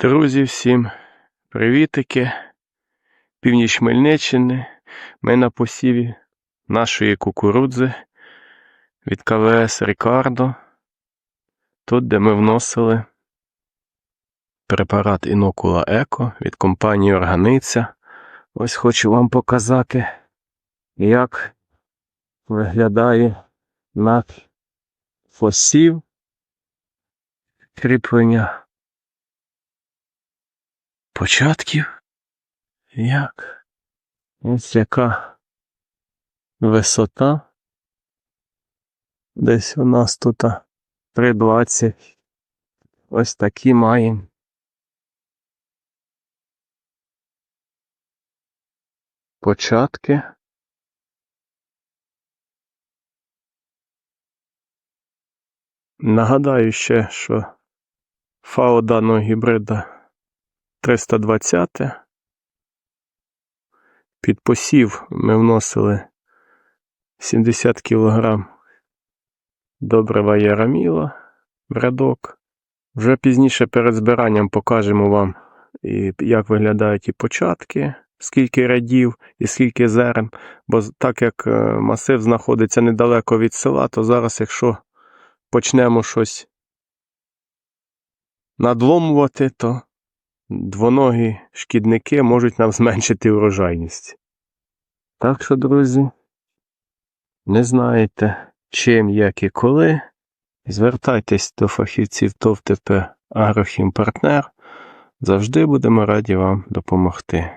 Друзі, всім привітики. Північ Хмельниччини. Ми на посіві нашої кукурудзи від КВС Рікардо. Тут, де ми вносили препарат Інокула Еко від компанії Органиця. Ось хочу вам показати, як виглядає наш посів кріплення початків. Як? Ось яка висота. Десь у нас тут 3,20. Ось такі маємо. Початки. Нагадаю ще, що ФАО даного гібрида 320. Під посів ми вносили 70 кг добрива яраміла в рядок. Вже пізніше перед збиранням покажемо вам, як виглядають і початки, скільки рядів і скільки зерен. Бо так як е, масив знаходиться недалеко від села, то зараз, якщо почнемо щось надломувати, то двоногі шкідники можуть нам зменшити врожайність. Так що, друзі, не знаєте, чим, як і коли. Звертайтесь до фахівців ТОВ ТП Агрохімпартнер. Завжди будемо раді вам допомогти.